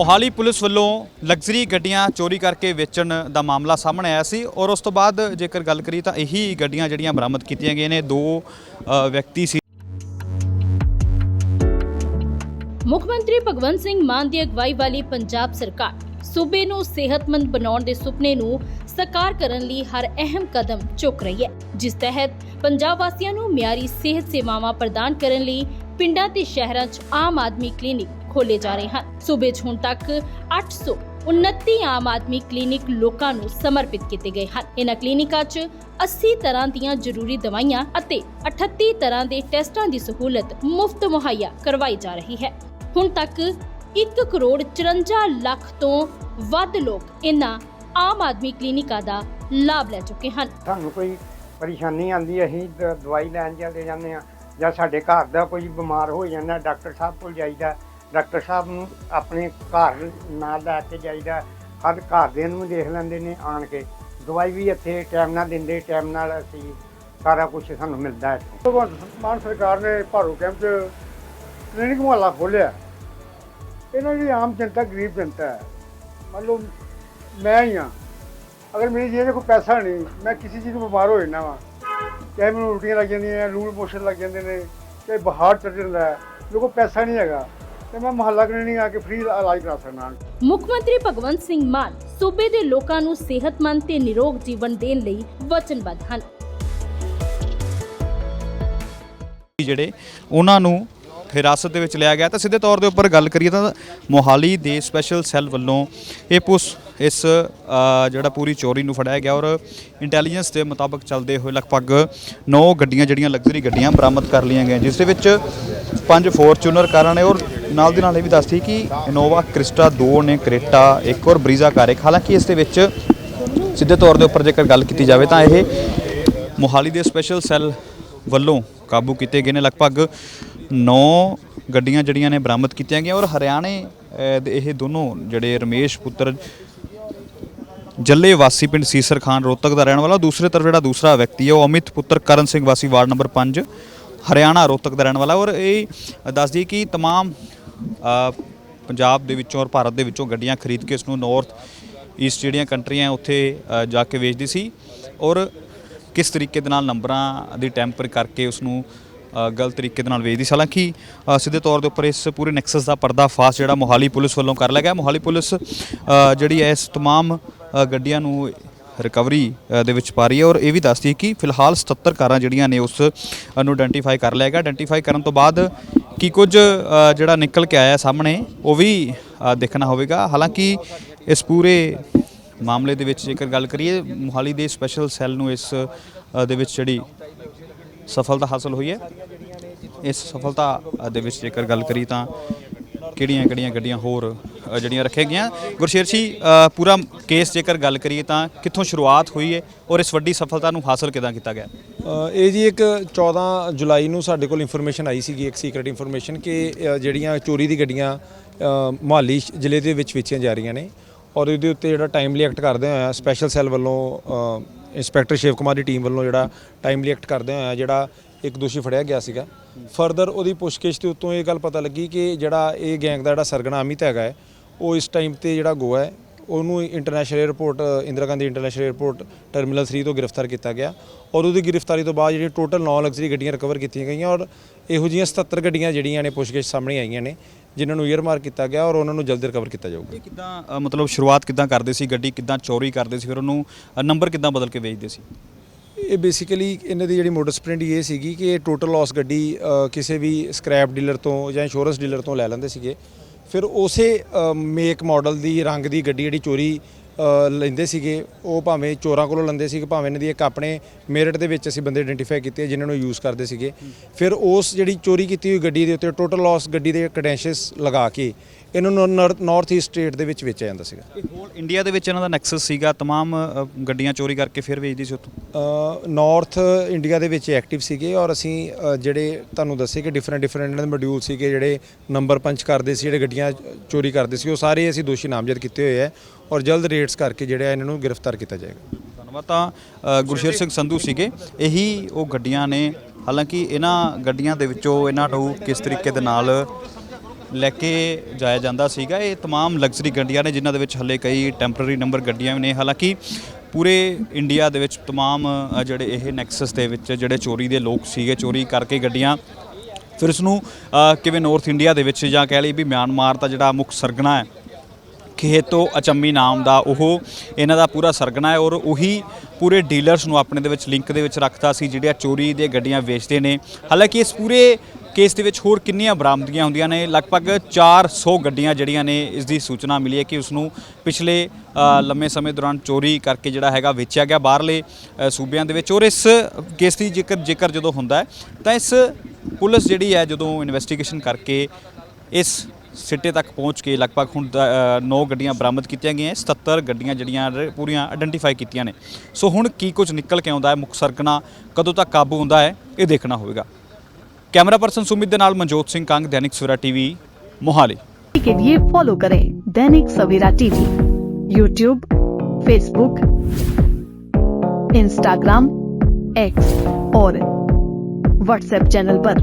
Mohali police ਵੱਲੋਂ luxury ਗੱਡੀਆਂ ਚੋਰੀ ਕਰਕੇ ਵੇਚਣ ਦਾ ਮਾਮਲਾ ਸਾਹਮਣੇ ਆਇਆ ਸੀ ਔਰ ਉਸ ਤੋਂ ਬਾਅਦ ਜੇਕਰ ਗੱਲ ਕਰੀ ਤਾਂ ਇਹੀ ਗੱਡੀਆਂ ਜਿਹੜੀਆਂ ਬਰਾਮਦ ਕੀਤੀਆਂ ਗਈਆਂ ਨੇ, ਦੋ ਵਿਅਕਤੀ ਸੀ। ਮੁੱਖ ਮੰਤਰੀ ਭਗਵੰਤ ਸਿੰਘ ਮਾਨ ਦੀ ਅਗਵਾਈ ਵਾਲੀ ਪੰਜਾਬ ਸਰਕਾਰ ਸੂਬੇ ਨੂੰ ਸਿਹਤਮੰਦ ਬਣਾਉਣ ਦੇ ਸੁਪਨੇ ਨੂੰ ਸਾਕਾਰ ਕਰਨ ਲਈ ਹਰ ਅਹਿਮ ਕਦਮ ਚੁੱਕ ਰਹੀ ਹੈ, ਜਿਸ ਤਹਿਤ ਪੰਜਾਬ ਵਾਸੀਆਂ ਨੂੰ ਮਿਆਰੀ ਸਿਹਤ ਸੇਵਾਵਾਂ ਪ੍ਰਦਾਨ ਕਰਨ ਲਈ ਪਿੰਡਾਂ ਤੇ ਸ਼ਹਿਰਾਂ 'ਚ ਆਮ ਆਦਮੀ ਕਲੀਨਿਕ ਖੋਲੇ ਜਾ ਰਹੇ ਹਨ। ਸੂਬੇ 'ਚ ਹੁਣ ਤੱਕ 829 ਆਮ ਆਦਮੀ ਕਲੀਨਿਕ ਲੋਕਾਂ ਨੂੰ ਸਮਰਪਿਤ ਕੀਤੇ ਗਏ ਹਨ। ਇਹਨਾਂ ਕਲੀਨਿਕਾਂ 'ਚ 80 ਤਰ੍ਹਾਂ ਦੀਆਂ ਜ਼ਰੂਰੀ ਦਵਾਈਆਂ ਅਤੇ 38 ਤਰ੍ਹਾਂ ਦੇ ਟੈਸਟਾਂ ਦੀ ਸਹੂਲਤ ਮੁਫਤ ਮੁਹੱਈਆ ਕਰਵਾਈ ਜਾ ਰਹੀ ਹੈ। ਹੁਣ ਤੱਕ 1 ਕਰੋੜ 54 ਲੱਖ ਤੋਂ ਵੱਧ ਲੋਕ ਇਹਨਾਂ ਆਮ ਆਦਮੀ ਕਲੀਨਿਕਾਂ ਦਾ ਲਾਭ ਲੈ ਚੁੱਕੇ ਹਨ। ਸਾਨੂੰ ਕੋਈ ਪਰੇਸ਼ਾਨੀ ਆਂਦੀ ਅਸੀਂ ਦ- ਦਵਾਈ ਲੈਣ ਚਲੇ ਜਾਂਦੇ ਆ ਜਾਂ ਸਾਡੇ ਘਰ ਦਾ ਕੋਈ ਬਿਮਾਰ ਹੋ ਜਾਂਦਾ, ਡਾਕਟਰ ਸਾਹਿਬ ਕੋਲ ਜਾਈਦਾ ਡਾਕਟਰ ਸਾਹਿਬ ਨੂੰ ਆਪਣੇ ਘਰ ਨਾਲ ਲੈ ਕੇ ਜਾਈਦਾ। ਹਰ ਘਰ ਦੇ ਨੂੰ ਦੇਖ ਲੈਂਦੇ ਨੇ ਆਣ ਕੇ। ਦਵਾਈ ਵੀ ਇੱਥੇ ਟਾਈਮ ਨਾਲ ਦਿੰਦੇ, ਟਾਈਮ ਨਾਲ ਅਸੀਂ ਸਾਰਾ ਕੁਝ ਸਾਨੂੰ ਮਿਲਦਾ ਹੈ ਭਗਵੰਤ ਮਾਨ ਸਰਕਾਰ ਨੇ ਭਾਰੂ ਕੈਂਪ 'ਚ ਕਲੀਨਿਕ ਮੁਹੱਲਾ ਖੋਲਿਆ ਇਹਨਾਂ ਦੀ ਆਮ ਜਨਤਾ ਗਰੀਬ ਜਨਤਾ ਹੈ। ਮੰਨ ਲਓ ਮੈਂ ਹੀ ਹਾਂ। ਅਗਰ ਮੇਰੀ ਜੇਬ 'ਚ ਕੋਈ ਪੈਸਾ ਨਹੀਂ, ਮੈਂ ਕਿਸੇ ਚੀਜ਼ ਤੋਂ ਬਿਮਾਰ ਹੋ ਜਾਂਦਾ ਵਾਂ। ਚਾਹੇ ਮੈਨੂੰ ਉਲਟੀਆਂ ਲੱਗ ਜਾਂਦੀਆਂ ਲੂਣ ਮੋਸ਼ਨ ਲੱਗ ਜਾਂਦੇ ਨੇ, ਚਾਹੇ ਬੁਖਾਰ ਚੜ ਜਾਂਦਾ ਹੈ। ਮੇਰੇ ਕੋਲ ਪੈਸਾ ਨਹੀਂ ਹੈਗਾ। ਤੇ ਮੈਂ ਮੁਹੱਲਾ ਕਲੀਨਿਕ ਆ ਕੇ ਫ੍ਰੀ ਇਲਾਜ ਕਰਾ ਸਕਦਾ ਹਾਂ। ਮੁੱਖ ਮੰਤਰੀ ਭਗਵੰਤ ਸਿੰਘ ਮਾਨ ਸੂਬੇ ਦੇ ਲੋਕਾਂ ਨੂੰ ਸਿਹਤਮੰਦ ਤੇ ਨਿਰੋਗ ਜੀਵਨ ਦੇਣ ਲਈ ਵਚਨਬੱਧ ਹਨ। ਜਿਹੜੇ ਉਹਨਾਂ ਨੂੰ ਹਿਰਾਸਤ ਦੇ ਵਿੱਚ ਲਿਆ ਗਿਆ ਤਾਂ ਸਿੱਧੇ ਤੌਰ ਦੇ ਉੱਪਰ ਗੱਲ ਕਰੀਏ ਤਾਂ ਮੋਹਾਲੀ ਦੇ ਸਪੈਸ਼ਲ ਸੈੱਲ ਵੱਲੋਂ ਇਹ ਪੁਸ ਇਸ ਜਿਹੜਾ ਪੂਰੀ ਚੋਰੀ ਨੂੰ ਫੜਾਇਆ ਗਿਆ ਔਰ ਇੰਟੈਲੀਜੈਂਸ ਦੇ ਮੁਤਾਬਕ ਚੱਲਦੇ ਹੋਏ ਲਗਭਗ 9 ਗੱਡੀਆਂ ਜਿਹੜੀਆਂ ਲਗਜ਼ਰੀ ਗੱਡੀਆਂ ਬਰਾਮਦ ਕਰ ਲਈਆਂ ਗਈਆਂ, ਜਿਸ ਦੇ ਵਿੱਚ ਪੰਜ ਫੋਰਚੂਨਰ ਕਾਰਾਂ ਨੇ ਔਰ ਨਾਲ ਦੀ ਨਾਲ ਇਹ ਵੀ ਦੱਸਦੀ ਕਿ ਇਨੋਵਾ ਕ੍ਰਿਸਟਾ ਦੋ ਨੇ ਕ੍ਰੇਟਾ ਇੱਕ ਔਰ ਬਰੀਜ਼ਾ ਕਾਰ ਇੱਕ। ਹਾਲਾਂਕਿ ਇਸ ਦੇ ਵਿੱਚ ਸਿੱਧੇ ਤੌਰ ਦੇ ਉੱਪਰ ਜੇਕਰ ਗੱਲ ਕੀਤੀ ਜਾਵੇ ਤਾਂ ਇਹ ਮੋਹਾਲੀ ਦੇ ਸਪੈਸ਼ਲ ਸੈੱਲ ਵੱਲੋਂ ਕਾਬੂ ਕੀਤੇ ਗਏ ਨੇ। ਲਗਭਗ 9 ਗੱਡੀਆਂ ਜਿਹੜੀਆਂ ਨੇ ਬਰਾਮਦ ਕੀਤੀਆਂ ਗਈਆਂ ਔਰ ਹਰਿਆਣੇ ਦੇ ਇਹ ਦੋਨੋਂ ਜਿਹੜੇ ਰਮੇਸ਼ ਪੁੱਤਰ ਜੱਲੇ ਵਾਸੀ ਪਿੰਡ ਸੀਸਰ ਖਾਨ ਰੋਹਤਕ ਦਾ ਰਹਿਣ ਵਾਲਾ ਦੂਸਰੇ ਤਰਫ ਜਿਹੜਾ ਦੂਸਰਾ ਵਿਅਕਤੀ ਹੈ ਉਹ ਅਮਿਤ ਪੁੱਤਰ ਕਰਨ ਸਿੰਘ ਵਾਸੀ ਵਾਰਡ ਨੰਬਰ 5 ਹਰਿਆਣਾ ਰੋਹਤਕ ਦਾ ਰਹਿਣ ਵਾਲਾ ਔਰ ਇਹ ਦੱਸਦੀ ਕਿ तमाम ਅ, ਪੰਜਾਬ ਦੇ ਵਿੱਚੋਂ ਔਰ ਭਾਰਤ ਦੇ ਵਿੱਚੋਂ ਗੱਡੀਆਂ ਖਰੀਦ ਕੇ ਇਸ ਨੂੰ ਨਾਰਥ ਈਸਟ ਜਿਹੜੀਆਂ ਕੰਟਰੀਆਂ ਉੱਥੇ ਅ, ਜਾ ਕੇ ਵੇਚਦੀ ਸੀ ਔਰ ਕਿਸ ਤਰੀਕੇ ਦੇ ਨਾਲ ਨੰਬਰਾਂ ਦੀ ਟੈਂਪਰ ਕਰਕੇ ਉਸ ਨੂੰ ਅ, ਗਲਤ ਤਰੀਕੇ ਦੇ ਨਾਲ ਵੇਚਦੀ ਸੀ ਹਾਲਾਂਕਿ ਅ, ਸਿੱਧੇ ਤੌਰ ਦੇ ਉੱਪਰ ਇਸ ਪੂਰੇ ਨੈਕਸਸ ਦਾ ਪਰਦਾਫਾਸ਼ ਜਿਹੜਾ ਮੋਹਾਲੀ ਪੁਲਿਸ ਵੱਲੋਂ ਕਰ ਲਿਆ ਗਿਆ ਮੋਹਾਲੀ ਪੁਲਿਸ ਅ, ਜਿਹੜੀ ਹੈ ਇਸ तमाम ਅ, ਗੱਡੀਆਂ ਨੂੰ ਰਿਕਵਰੀ ਦੇ ਵਿੱਚ ਪਾ ਰਹੀ ਹੈ ਔਰ ਇਹ ਵੀ ਦੱਸਦੀ ਹੈ ਕਿ ਫਿਲਹਾਲ 77 ਕਾਰਾਂ ਜਿਹੜੀਆਂ ਨੇ ਉਸ ਨੂੰ ਆਇਡੈਂਟੀਫਾਈ ਕਰ ਲਿਆ ਗਿਆ। ਆਇਡੈਂਟੀਫਾਈ ਕਰਨ ਤੋਂ ਬਾਅਦ ਕੀ ਕੁਝ ਜਿਹੜਾ ਨਿਕਲ ਕੇ ਆਇਆ ਸਾਹਮਣੇ, ਉਹ ਵੀ ਦੇਖਣਾ ਹੋਵੇਗਾ। ਹਾਲਾਂਕਿ ਇਸ ਪੂਰੇ ਮਾਮਲੇ ਦੇ ਵਿੱਚ ਜੇਕਰ ਗੱਲ ਕਰੀਏ, ਮੋਹਾਲੀ ਦੇ ਸਪੈਸ਼ਲ ਸੈੱਲ ਨੂੰ ਇਸ ਦੇ ਵਿੱਚ ਜਿਹੜੀ ਸਫਲਤਾ ਹਾਸਲ ਹੋਈ ਹੈ। ਇਸ ਸਫਲਤਾ ਦੇ ਵਿੱਚ ਜੇਕਰ ਗੱਲ ਕਰੀ ਤਾਂ ਕਿਹੜੀਆਂ ਕਿਹੜੀਆਂ ਗੱਡੀਆਂ ਹੋਰ ਅ, ਜਿਹੜੀਆਂ ਰੱਖੀਆਂ ਗਈਆਂ। ਗੁਰਸ਼ੇਰ ਜੀ ਅ, ਪੂਰਾ ਕੇਸ ਜੇਕਰ ਗੱਲ ਕਰੀਏ ਤਾਂ ਕਿੱਥੋਂ ਸ਼ੁਰੂਆਤ ਹੋਈ ਹੈ ਔਰ ਇਸ ਵੱਡੀ ਸਫਲਤਾ ਨੂੰ ਹਾਸਲ ਕਿਦਾਂ ਕੀਤਾ ਗਿਆ? ਅ, ਇਹ ਜੀ ਇੱਕ 14 ਜੁਲਾਈ ਨੂੰ ਸਾਡੇ ਕੋਲ ਇਨਫੋਰਮੇਸ਼ਨ ਆਈ ਸੀਗੀ ਇੱਕ ਸੀਕ੍ਰੀਟ ਇਨਫੋਰਮੇਸ਼ਨ ਕਿ ਅ, ਜਿਹੜੀਆਂ ਚੋਰੀ ਦੀ ਗੱਡੀਆਂ ਅ, ਮੁਹਾਲੀ ਸ਼- ਜ਼ਿਲ੍ਹੇ ਦੇ ਵਿੱਚ ਵੇਚੀਆਂ ਜਾ ਰਹੀਆਂ ਨੇ ਔਰ ਇਹਦੇ ਉੱਤੇ ਜਿਹੜਾ ਟਾਈਮਲੀ ਐਕਟ ਕਰਦੇ ਹੋਇਆ ਸਪੈਸ਼ਲ ਸੈੱਲ ਵੱਲੋਂ ਅ, ਇੰਸਪੈਕਟਰ ਸ਼ਿਵ ਕੁਮਾਰ ਦੀ ਟੀਮ ਵੱਲੋਂ ਜਿਹੜਾ ਟਾਈਮਲੀ ਐਕਟ ਕਰਦੇ ਹੋਇਆ ਜਿਹੜਾ ਇੱਕ ਦੋਸ਼ੀ ਫੜਿਆ ਗਿਆ ਸੀਗਾ। ਫਰਦਰ ਉਹਦੀ ਪੁੱਛਗਿੱਛ ਦੇ ਉੱਤੋਂ ਇਹ ਗੱਲ ਪਤਾ ਲੱਗੀ ਕਿ ਜਿਹੜਾ ਇਹ ਗੈਂਗ ਦਾ ਜਿਹੜਾ ਸਰਗਨਾ ਅਮਿਤ ਹੈਗਾ ਹੈ, ਉਹ ਇਸ ਟਾਈਮ ਤੇ ਜਿਹੜਾ ਗੋਆ ਹੈ, ਉਹਨੂੰ international airport Indira Gandhi international airport terminal 3 ਤੋਂ ਗ੍ਰਿਫਤਾਰ ਕੀਤਾ ਗਿਆ ਔਰ ਉਹਦੀ ਗ੍ਰਿਫਤਾਰੀ ਤੋਂ ਬਾਅਦ ਜਿਹੜੀ ਟੋਟਲ 9 ਲਗਜ਼ਰੀ ਗੱਡੀਆਂ ਰਿਕਵਰ ਕੀਤੀਆਂ ਗਈਆਂ ਔਰ ਇਹੋ ਜਿਹੀਆਂ 77 ਗੱਡੀਆਂ ਜਿਹੜੀਆਂ ਨੇ ਪੁੱਛਗਿੱਛ ਸਾਹਮਣੇ ਆਈਆਂ ਨੇ, ਜਿਨ੍ਹਾਂ ਨੂੰ ਈਅਰ ਮਾਰਕ ਕੀਤਾ ਗਿਆ ਔਰ ਉਹਨਾਂ ਨੂੰ ਜਲਦੀ ਰਿਕਵਰ ਕੀਤਾ ਜਾਊਗਾ। ਇਹ ਕਿਦਾਂ ਮਤਲਬ ਸ਼ੁਰੂਆਤ ਕਿਦਾਂ ਕਰਦੇ ਸੀ, ਗੱਡੀ ਕਿਦਾਂ ਚੋਰੀ ਕਰਦੇ ਸੀ, ਫਿਰ ਉਹਨੂੰ ਨੰਬਰ ਕਿਦਾਂ ਬਦਲ ਕੇ ਵੇਚਦੇ ਸੀ? ਇਹ ਬੇਸਿਕਲੀ ਇਹਨਾਂ ਦੀ ਜਿਹੜੀ ਮੋਟਰ ਸਪ੍ਰਿੰਟ ਇਹ ਸੀਗੀ ਕਿ ਇਹ ਟੋਟਲ ਲਾਸ ਗੱਡੀ ਕਿਸੇ ਵੀ ਸਕ੍ਰੈਪ ਡੀਲਰ ਤੋਂ ਜਾਂ ਇੰਸ਼ੋਰੈਂਸ ਡੀਲਰ ਤੋਂ ਲੈ ਲੈਂਦੇ ਸੀਗੇ। ਫਿਰ ਉਸੇ ਮੇਕ ਮਾਡਲ ਦੀ, ਰੰਗ ਦੀ ਗੱਡੀ ਜਿਹੜੀ ਚੋਰੀ ਲੈਂਦੇ ਸੀਗੇ, ਉਹ ਭਾਵੇਂ ਚੋਰਾਂ ਕੋਲੋਂ ਲੈਂਦੇ ਸੀਗੇ, ਭਾਵੇਂ ਇਹਨਾਂ ਦੀ ਇੱਕ ਆਪਣੇ ਮੇਰਿਟ ਦੇ ਵਿੱਚ ਅਸੀਂ ਬੰਦੇ ਆਇਡੈਂਟੀਫਾਈ ਕੀਤੇ ਆ ਜਿਨ੍ਹਾਂ ਨੂੰ ਯੂਜ਼ ਕਰਦੇ ਸੀਗੇ। ਫਿਰ ਉਸ ਜਿਹੜੀ ਚੋਰੀ ਕੀਤੀ ਹੋਈ ਗੱਡੀ ਦੇ ਉੱਤੇ ਟੋਟਲ ਲਾਸ ਗੱਡੀ ਦੇ ਕ੍ਰੈਡੈਂਸ਼ੀਅਲਸ ਲਗਾ ਕੇ ਇਹਨਾਂ ਨੂੰ ਨਾਰਥ ਈਸਟ ਸਟੇਟ ਦੇ ਵਿੱਚ ਵੇਚਿਆ ਜਾਂਦਾ ਸੀਗਾ ਇਹ ਹੋਲ ਇੰਡੀਆ ਦੇ ਵਿੱਚ ਇਹਨਾਂ ਦਾ ਨੈਕਸਸ ਸੀਗਾ तमाम ਅ, ਗੱਡੀਆਂ ਚੋਰੀ ਕਰਕੇ ਫਿਰ ਵੇਚਦੀ ਸੀ ਉੱਥੋਂ ਨਾਰਥ ਇੰਡੀਆ ਦੇ ਵਿੱਚ ਐਕਟਿਵ ਸੀਗੇ ਔਰ ਅਸੀਂ ਅ, ਜਿਹੜੇ ਤੁਹਾਨੂੰ ਦੱਸੇ ਕਿ ਡਿਫਰੈਂਟ ਡਿਫਰੈਂਟ ਇਹਨਾਂ ਦੇ ਮੋਡਿਊਲ ਸੀਗੇ ਜਿਹੜੇ ਨੰਬਰ ਪੰਚ ਕਰਦੇ ਸੀ ਜਿਹੜੇ ਗੱਡੀਆਂ ਚੋਰੀ ਕਰਦੇ ਸੀ ਉਹ ਸਾਰੇ ਅਸੀਂ ਦੋਸ਼ੀ ਨਾਮਜ਼ਦ ਕੀਤੇ ਹੋਏ ਆ ਔਰ ਜਲਦ ਰੇਡਸ ਕਰਕੇ ਜਿਹੜਾ ਇਹਨਾਂ ਨੂੰ ਗ੍ਰਿਫਤਾਰ ਕੀਤਾ ਜਾਏਗਾ ਧੰਨਵਾਦ ਤਾਂ ਅ, ਗੁਰਸ਼ੇਰ ਸਿੰਘ ਸੰਧੂ ਸੀਗੇ ਇਹੀ ਉਹ ਗੱਡੀਆਂ ਨੇ ਹਾਲਾਂਕਿ ਇਹਨਾਂ ਗੱਡੀਆਂ ਦੇ ਵਿੱਚੋਂ ਇਹਨਾਂ ਨੂੰ ਕਿਸ ਤਰੀਕੇ ਦੇ ਨਾਲ ਲੈ ਕੇ ਜਾਇਆ ਜਾਂਦਾ ਸੀਗਾ ਇਹ तमाम ਲਗਜ਼ਰੀ ਗੱਡੀਆਂ ਨੇ ਜਿਨ੍ਹਾਂ ਦੇ ਵਿੱਚ ਹੱਲੇ ਕਈ ਟੈਂਪਰੇਰੀ ਨੰਬਰ ਗੱਡੀਆਂ ਵੀ ਨੇ ਹਾਲਾਂਕਿ ਪੂਰੇ ਇੰਡੀਆ ਦੇ ਵਿੱਚ तमाम ਅ, ਜਿਹੜੇ ਇਹ ਨੈਕਸਸ ਦੇ ਵਿੱਚ ਜਿਹੜੇ ਚੋਰੀ ਦੇ ਲੋਕ ਸੀਗੇ ਚੋਰੀ ਕਰਕੇ ਗੱਡੀਆਂ ਫਿਰ ਇਸ ਨੂੰ ਅ, ਕਿਵੇਂ ਨਾਰਥ ਇੰਡੀਆ ਦੇ ਵਿੱਚ ਜਾਂ ਕਹਿ ਲਈ ਵੀ ਮਿਆਂਮਾਰ ਦਾ ਜਿਹੜਾ ਮੁੱਖ ਸਰਗਨਾ ਹੈ ਖੇਤੋ ਅਚੰਮੀ ਨਾਮ ਦਾ ਉਹ ਇਹਨਾਂ ਦਾ ਪੂਰਾ ਸਰਗਨਾ ਹੈ ਔਰ ਉਹੀ ਪੂਰੇ ਡੀਲਰਸ ਨੂੰ ਆਪਣੇ ਦੇ ਵਿੱਚ ਲਿੰਕ ਦੇ ਵਿੱਚ ਰੱਖਦਾ ਸੀ ਜਿਹੜੀਆਂ ਚੋਰੀ ਦੇ ਗੱਡੀਆਂ ਵੇਚਦੇ ਨੇ ਹਾਲਾਂਕਿ ਇਸ ਪੂਰੇ ਕੇਸ ਦੇ ਵਿੱਚ ਹੋਰ ਕਿੰਨੀਆਂ ਬਰਾਮਦਗੀਆਂ ਹੁੰਦੀਆਂ ਨੇ? ਲਗਭਗ 400 ਗੱਡੀਆਂ ਜਿਹੜੀਆਂ ਨੇ ਇਸ ਦੀ ਸੂਚਨਾ ਮਿਲੀ ਹੈ ਕਿ ਉਸ ਨੂੰ ਪਿਛਲੇ ਲੰਮੇ ਸਮੇਂ ਦੌਰਾਨ ਚੋਰੀ ਕਰਕੇ ਜਿਹੜਾ ਹੈਗਾ ਵੇਚਿਆ ਗਿਆ ਬਾਹਰਲੇ ਸੂਬਿਆਂ ਦੇ ਵਿੱਚ। ਔਰ ਇਸ ਕੇਸ ਦੀ ਜ਼ਿਕਰ ਜ਼ਿਕਰ ਜਦੋਂ ਹੁੰਦਾ ਤਾਂ ਇਸ ਪੁਲਿਸ ਜਿਹੜੀ ਹੈ ਜਦੋਂ ਇਨਵੈਸਟੀਗੇਸ਼ਨ ਕਰਕੇ ਇਸ ਸਿੱਟੇ ਤੱਕ ਪਹੁੰਚ ਕੇ ਲਗਭਗ ਹੁਣ 9 ਗੱਡੀਆਂ ਬਰਾਮਦ ਕੀਤੀਆਂ ਗਈਆਂ 77 ਗੱਡੀਆਂ ਜਿਹੜੀਆਂ ਪੂਰੀਆਂ ਆਇਡੈਂਟੀਫਾਈ ਕੀਤੀਆਂ ਨੇ। ਸੋ ਹੁਣ ਕੀ ਕੁਝ ਨਿਕਲ ਕੇ ਆਉਂਦਾ ਹੈ? ਮੁੱਖ ਸਰਗਨਾ ਕਦੋਂ ਤੱਕ ਕਾਬੂ ਹੁੰਦਾ ਹੈ? ਇਹ ਦੇਖਣਾ ਹੋਵੇਗਾ। ਕੈਮਰਾ ਪਰਸਨ ਸੁਮਿਤ ਦੇ ਨਾਲ ਮਨਜੋਤ ਸਿੰਘ ਕੰਗ ਦੈਨਿਕ ਸਵੇਰਾ ਟੀਵੀ ਮੋਹਾਲੀ के लिए फॉलो करें Dainik Savera TV YouTube Facebook Instagram X और व्हाट्सएप चैनल पर।